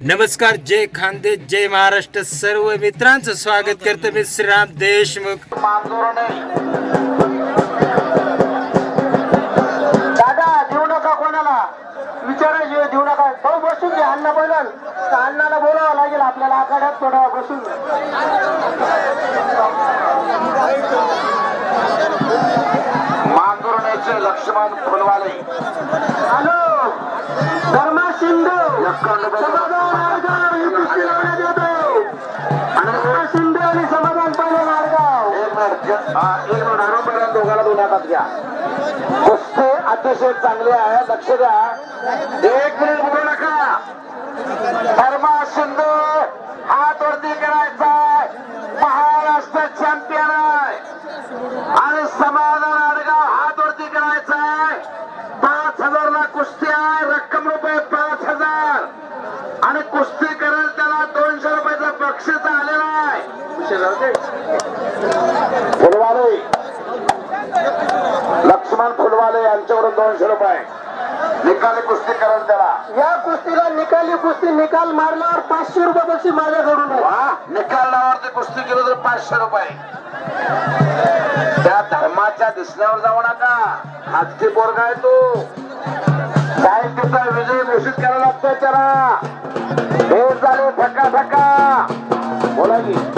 नमस्कार जय खानदे जय महाराष्ट्र. सर्व मित्रांचं स्वागत करतो मी श्रीराम देशमुख. दादा देऊ नका कोणाला. विचाराशिवाय देऊ नका. भाऊ बसून घ्या अण्णा बोलाल. तर अण्णाला बोलावं लागेल आपल्याला आखाड्यात थोडा बसून. मांगुर्णेचे लक्ष्मण फुलवाले हॅलो धर्मा शिंदे समाधान आडगाव ही कुस्ती लावण्यात येतो धर्मा शिंदे आणि समाधान एक दोघाला दोन हातात घ्या कुस्ती अतिशय चांगली आहे लक्ष द्या एक मिनिट बोलू नका धर्मा शिंदे हात वरती करायचा महाराष्ट्र चॅम्पियन आहे आणि समाधान आडगाव हात वरती करायचा आहे पाच हजार ला कुस्ती आहे रक्कम रुपये पाच हजार आणि कुस्ती करेल त्याला दोनशे रुपयाचं बक्षीस आलेलं आहे. फुलवाले. लक्ष्मण फुलवाले यांच्यावरून दोनशे रुपये. निकाली कुस्ती करेल त्याला. या कुस्तीला निकाली कुस्ती निकाल मारल्यावर पाचशे रुपये बक्षीस माझ्याकडून आहे. वा निकाल नावावरती कुस्ती केली तर पाचशे रुपये. त्या धर्माच्या दिसण्यावर जाऊ नका. हातची पोरगा आहे तो. घोषित करायला लागतोय झाले ठका ठका बोला की.